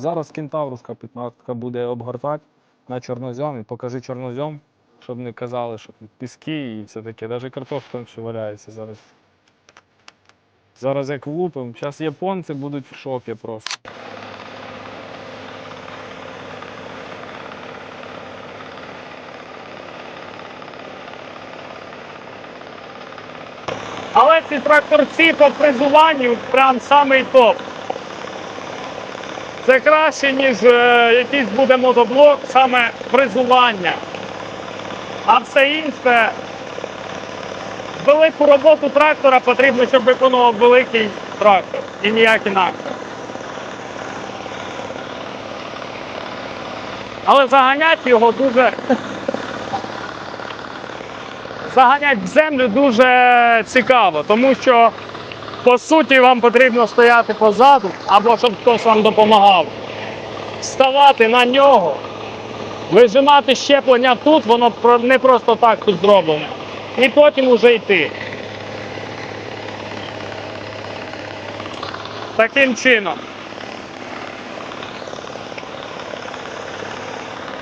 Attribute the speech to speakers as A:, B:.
A: Зараз кентаврська 15 буде обгортати на чорнозьом і покажи чорнозьом, щоб не казали, що піски і все таке. Навіть картошка все валяється зараз. Зараз як влупимо, зараз японці будуть в шокі просто.
B: Але ці тракторці по фрезуванню прям самий топ. Це краще, ніж якийсь буде мотоблок, саме фрезування. А все інше, велику роботу трактора потрібно, щоб виконував великий трактор і ніяк інакше. Але заганяти його дуже заганять в землю дуже цікаво, тому що по суті вам потрібно стояти позаду, або щоб хтось вам допомагав. Вставати на нього, вижимати щеплення тут, воно не просто так тут зроблено. І потім уже йти. Таким чином.